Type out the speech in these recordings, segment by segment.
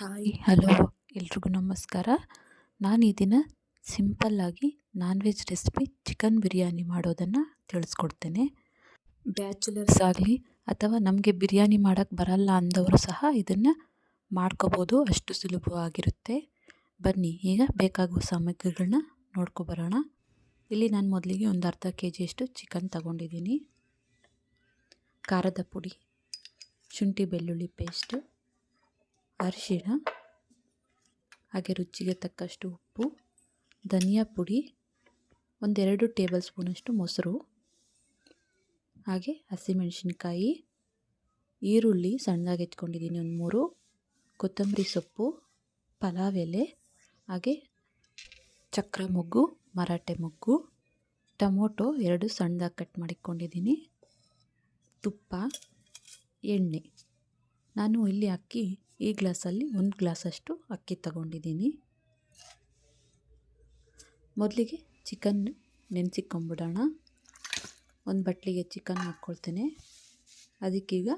Hi, hello ಎಲ್ರಿಗೂ ನಮಸ್ಕಾರ. ನಾನು ಈ ದಿನ ಸಿಂಪಲ್ಲಾಗಿ non veg recipe chicken biryani ಮಾಡೋದನ್ನು ತಿಳಿಸ್ಕೊಡ್ತೇನೆ. ಬ್ಯಾಚುಲರ್ಸ್ ಆಗಲಿ ಅಥವಾ ನಮಗೆ ಬಿರಿಯಾನಿ ಮಾಡೋಕ್ಕೆ ಬರಲ್ಲ ಅಂದವರು ಸಹ ಇದನ್ನು ಮಾಡ್ಕೋಬೋದು, ಅಷ್ಟು ಸುಲಭವಾಗಿರುತ್ತೆ. ಬನ್ನಿ, ಈಗ ಬೇಕಾಗುವ ಸಾಮಗ್ರಿಗಳನ್ನ ನೋಡ್ಕೊಬರೋಣ ಇಲ್ಲಿ ನಾನು ಮೊದಲಿಗೆ ಒಂದು ಅರ್ಧ ಕೆ ಜಿಯಷ್ಟು ಚಿಕನ್ ತಗೊಂಡಿದ್ದೀನಿ. ಖಾರದ ಪುಡಿ, ಶುಂಠಿ ಬೆಳ್ಳುಳ್ಳಿ ಪೇಸ್ಟು ಅರಿಶಿಣ, ಹಾಗೆ ರುಚಿಗೆ ತಕ್ಕಷ್ಟು ಉಪ್ಪು, ಧನಿಯಾ ಪುಡಿ, ಒಂದೆರಡು ಟೇಬಲ್ ಸ್ಪೂನಷ್ಟು ಮೊಸರು, ಹಾಗೆ ಹಸಿಮೆಣಸಿನ್ಕಾಯಿ, ಈರುಳ್ಳಿ ಸಣ್ಣದಾಗಿ ಹೆಚ್ಕೊಂಡಿದ್ದೀನಿ ಒಂದು ಮೂರು, ಕೊತ್ತಂಬರಿ ಸೊಪ್ಪು, ಪಲಾವ್ ಎಲೆ, ಹಾಗೆ ಚಕ್ರ ಮೊಗ್ಗು, ಮರಾಠೆ ಮೊಗ್ಗು, ಟೊಮೊಟೊ ಎರಡು ಸಣ್ಣದಾಗಿ ಕಟ್ ಮಾಡಿಕೊಂಡಿದ್ದೀನಿ ತುಪ್ಪ, ಎಣ್ಣೆ. ನಾನು ಇಲ್ಲಿ ಅಕ್ಕಿ ಈ ಗ್ಲಾಸಲ್ಲಿ ಒಂದು ಗ್ಲಾಸಷ್ಟು ಅಕ್ಕಿ ತಗೊಂಡಿದ್ದೀನಿ. ಮೊದಲಿಗೆ ಚಿಕನ್ ನೆನೆಸಿಕೊಂಬಿಡೋಣ. ಒಂದು ಬಟ್ಲಿಗೆ ಚಿಕನ್ ಹಾಕ್ಕೊಳ್ತೇನೆ. ಅದಕ್ಕೀಗ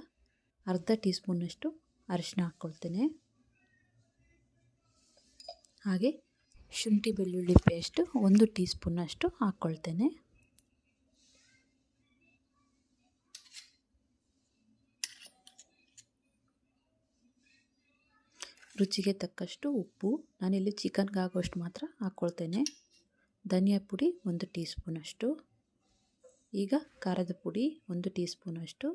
ಅರ್ಧ ಟೀ ಸ್ಪೂನಷ್ಟು ಅರಿಶಿನ ಹಾಕ್ಕೊಳ್ತೇನೆ. ಹಾಗೆ ಶುಂಠಿ ಬೆಳ್ಳುಳ್ಳಿ ಪೇಸ್ಟು ಒಂದು ಟೀ ಸ್ಪೂನಷ್ಟು ಹಾಕ್ಕೊಳ್ತೇನೆ. ರುಚಿಗೆ ತಕ್ಕಷ್ಟು ಉಪ್ಪು. ನಾನಿಲ್ಲಿ ಚಿಕನ್ಗೆ ಆಗೋಷ್ಟು ಮಾತ್ರ ಹಾಕ್ಕೊಳ್ತೇನೆ. ಧನಿಯಾ ಪುಡಿ ಒಂದು ಟೀ ಸ್ಪೂನಷ್ಟು ಈಗ ಖಾರದ ಪುಡಿ ಒಂದು ಟೀ ಸ್ಪೂನಷ್ಟು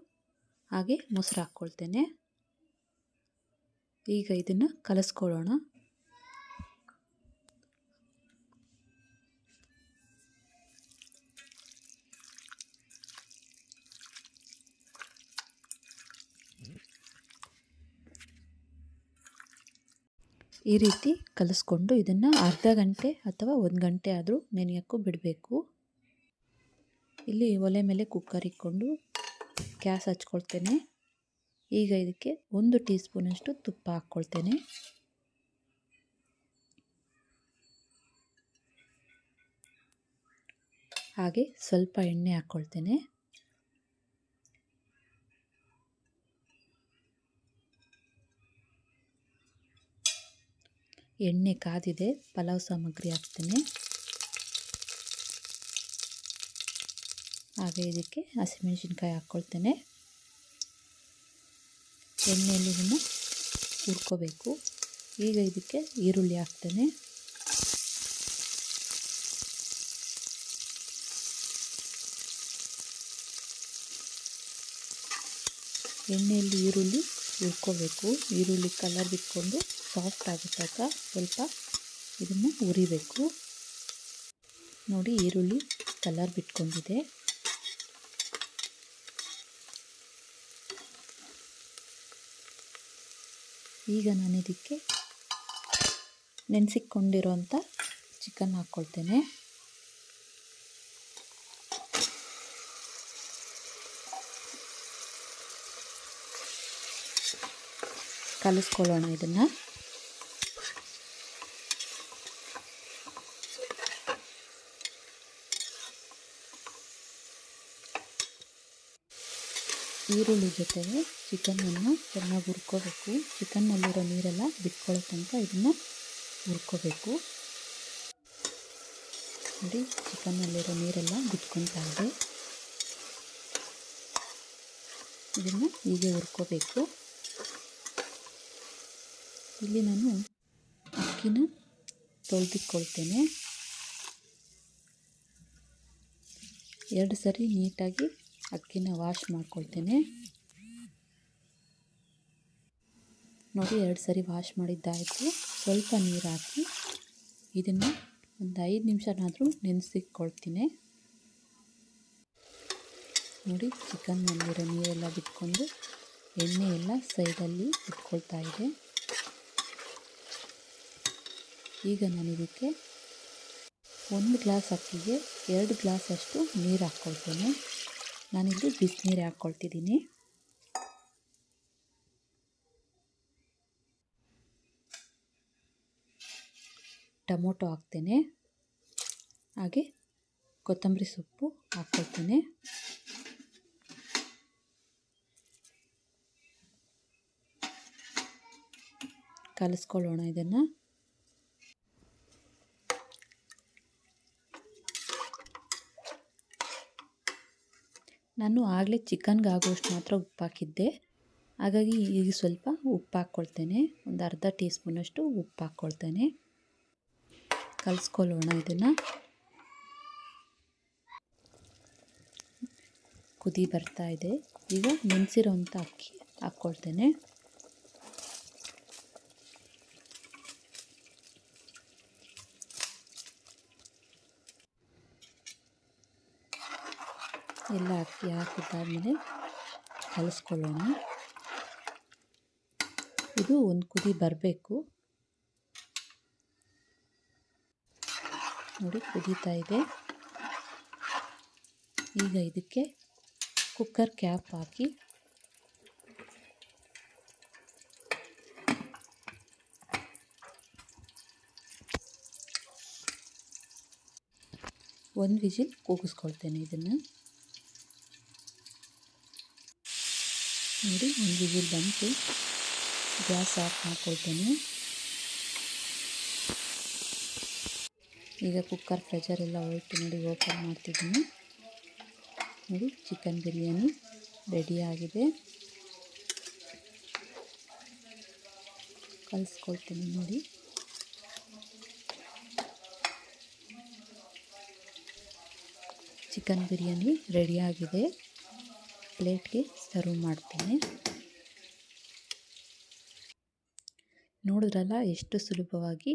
ಹಾಗೆ ಮೊಸರು ಹಾಕ್ಕೊಳ್ತೇನೆ. ಈಗ ಇದನ್ನು ಕಲಸ್ಕೊಳ್ಳೋಣ. ಈ ರೀತಿ ಕಲಿಸ್ಕೊಂಡು ಇದನ್ನು ಅರ್ಧ ಗಂಟೆ ಅಥವಾ ಒಂದು ಗಂಟೆ ಆದರೂ ನೆನೆಯೋಕ್ಕೂ ಬಿಡಬೇಕು. ಇಲ್ಲಿ ಒಲೆ ಮೇಲೆ ಕುಕ್ಕರ್ ಇಕ್ಕೊಂಡು ಗ್ಯಾಸ್ ಹಚ್ಕೊಳ್ತೇನೆ. ಈಗ ಇದಕ್ಕೆ ಒಂದು ಟೀ ಸ್ಪೂನಷ್ಟು ತುಪ್ಪ ಹಾಕ್ಕೊಳ್ತೇನೆ. ಹಾಗೆ ಸ್ವಲ್ಪ ಎಣ್ಣೆ ಹಾಕ್ಕೊಳ್ತೇನೆ. ಎಣ್ಣೆ ಕಾದಿದೆ, ಪಲಾವ್ ಸಾಮಗ್ರಿ ಹಾಕ್ತೇನೆ. ಹಾಗೆ ಇದಕ್ಕೆ ಹಸಿಮೆಣಸಿನ್ಕಾಯಿ ಹಾಕ್ಕೊಳ್ತೇನೆ. ಎಣ್ಣೆಯಲ್ಲಿ ಇದನ್ನು ಹುರ್ಕೋಬೇಕು. ಈಗ ಇದಕ್ಕೆ ಈರುಳ್ಳಿ ಹಾಕ್ತೇನೆ. ಎಣ್ಣೆಯಲ್ಲಿ ಈರುಳ್ಳಿ ಹುರ್ಕೋಬೇಕು. ಈರುಳ್ಳಿ ಕಲರ್ ಬಿಟ್ಕೊಂಡು ಸಾಫ್ಟ್ ಆಗಿದ್ದಾಗ ಸ್ವಲ್ಪ ಇದನ್ನು ಉರಿಬೇಕು ನೋಡಿ, ಈರುಳ್ಳಿ ಕಲರ್ ಬಿಟ್ಕೊಂಡಿದೆ. ಈಗ ನಾನು ಇದಕ್ಕೆ ನೆನೆಸಿಕೊಂಡಿರೋಂಥ ಚಿಕನ್ ಹಾಕ್ಕೊಳ್ತೇನೆ. ಕಲಿಸ್ಕೊಳ್ಳೋಣ ಇದನ್ನು. ಈರುಳ್ಳಿ ಜೊತೆಗೆ ಚಿಕನನ್ನು ಚೆನ್ನಾಗಿ ಹುರ್ಕೋಬೇಕು. ಚಿಕನ್ನಲ್ಲಿರೋ ನೀರೆಲ್ಲ ಬಿಟ್ಕೊಳ್ಳೋ ತನಕ ಇದನ್ನು ಹುರ್ಕೋಬೇಕು. ನೋಡಿ ಚಿಕನ್ನಲ್ಲಿರೋ ನೀರೆಲ್ಲ ಬಿಟ್ಕೊತಾ ಇದೆ. ಇದನ್ನು ಹೀಗೆ ಹುರ್ಕೋಬೇಕು. ಇಲ್ಲಿ ನಾನು ಅಕ್ಕಿನ ತೊಳೆದಿಕ್ಕೊಳ್ತೇನೆ ಎರಡು ಸರಿ ನೀಟಾಗಿ ಅಕ್ಕಿನ ವಾಶ್ ಮಾಡ್ಕೊಳ್ತೇನೆ. ನೋಡಿ, ಎರಡು ಸರಿ ವಾಶ್ ಮಾಡಿದ್ದಾಯಿತು. ಸ್ವಲ್ಪ ನೀರು ಹಾಕಿ ಇದನ್ನು ಒಂದು ಐದು ನಿಮಿಷನಾದರೂ ನೆನೆಸಿಕೊಳ್ತೀನಿ ನೋಡಿ ಚಿಕನ್ನಲ್ಲಿರೋ ನೀರೆಲ್ಲ ಬಿಟ್ಕೊಂಡು ಎಣ್ಣೆ ಎಲ್ಲ ಸೈಡಲ್ಲಿ ಇಟ್ಕೊಳ್ತಾ ಇದೆ. ಈಗ ನಾನು ಇದಕ್ಕೆ ಒಂದು ಗ್ಲಾಸ್ ಅಕ್ಕಿಗೆ ಎರಡು ಗ್ಲಾಸಷ್ಟು ನೀರು ಹಾಕ್ಕೊಳ್ತೇನೆ. ನಾನಿಲ್ಲಿ ಬಿಸಿನೀರು ಹಾಕ್ಕೊಳ್ತಿದ್ದೀನಿ. ಟೊಮೊಟೊ ಹಾಕ್ತೇನೆ. ಹಾಗೆ ಕೊತ್ತಂಬರಿ ಸೊಪ್ಪು ಹಾಕ್ಕೊಳ್ತೇನೆ. ಕಲಿಸ್ಕೊಳ್ಳೋಣ ಇದನ್ನು. ನಾನು ಆಗಲೇ ಚಿಕನ್ಗೆ ಆಗುವಷ್ಟು ಮಾತ್ರ ಉಪ್ಪು ಹಾಕಿದ್ದೆ. ಹಾಗಾಗಿ ಈಗ ಸ್ವಲ್ಪ ಉಪ್ಪು ಹಾಕ್ಕೊಳ್ತೇನೆ. ಒಂದು ಅರ್ಧ ಟೀ ಸ್ಪೂನಷ್ಟು ಉಪ್ಪು ಹಾಕ್ಕೊಳ್ತೇನೆ. ಕಲಿಸ್ಕೊಳ್ಳೋಣ ಇದನ್ನು. ಕುದಿ ಬರ್ತಾ ಇದೆ. ಈಗ ನೆನೆಸಿರೋಂಥ ಅಕ್ಕಿ ಹಾಕ್ಕೊಳ್ತೇನೆ. ಎಲ್ಲ ಅಕ್ಕಿ ಹಾಕಿದ್ದಾದಮೇಲೆ ಕಲಿಸ್ಕೊಳ್ಳೋಣ. ಇದು ಒಂದು ಕುದಿ ಬರಬೇಕು. ನೋಡಿ ಕುದೀತಾ ಇದೆ. ಈಗ ಇದಕ್ಕೆ ಕುಕ್ಕರ್ ಕ್ಯಾಪ್ ಹಾಕಿ. ಒಂದು ವಿಜಿಲ್ ಕೂಗಿಸ್ಕೊಳ್ತೇನೆ ಇದನ್ನು. ನೋಡಿ, ಒಂದು ವಿಲ್ ಬಂತು. ಗ್ಯಾಸ್ ಆಫ್ ಮಾಡ್ಕೊಳ್ತೇನೆ. ಈಗ ಕುಕ್ಕರ್ ಪ್ರೆಷರ್ ಎಲ್ಲ ಹೋಯ್ತು ನೋಡಿ, ಓಪನ್ ಮಾಡ್ತಿದ್ದೀನಿ. ನೋಡಿ, ಚಿಕನ್ ಬಿರಿಯಾನಿ ರೆಡಿಯಾಗಿದೆ ಕಲಿಸ್ಕೊಳ್ತೀನಿ ನೋಡಿ. ಚಿಕನ್ ಬಿರಿಯಾನಿ ರೆಡಿಯಾಗಿದೆ ಪ್ಲೇಟ್ಗೆ ಸರ್ವ್ ಮಾಡ್ತೀನಿ. ನೋಡಿದ್ರಲ್ಲ, ಎಷ್ಟು ಸುಲಭವಾಗಿ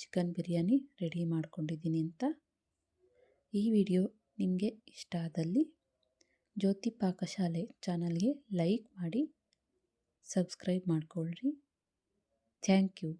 ಚಿಕನ್ ಬಿರಿಯಾನಿ ರೆಡಿ ಮಾಡ್ಕೊಂಡಿದ್ದೀನಿ ಅಂತ? ಈ ವಿಡಿಯೋ ನಿಮಗೆ ಇಷ್ಟ ಆದಲ್ಲಿ ಜ್ಯೋತಿ ಪಾಕಶಾಲೆ ಚಾನಲ್ಗೆ ಲೈಕ್ ಮಾಡಿ, ಸಬ್ಸ್ಕ್ರೈಬ್ ಮಾಡಿಕೊಳ್ಳ್ರಿ ಥ್ಯಾಂಕ್ ಯು.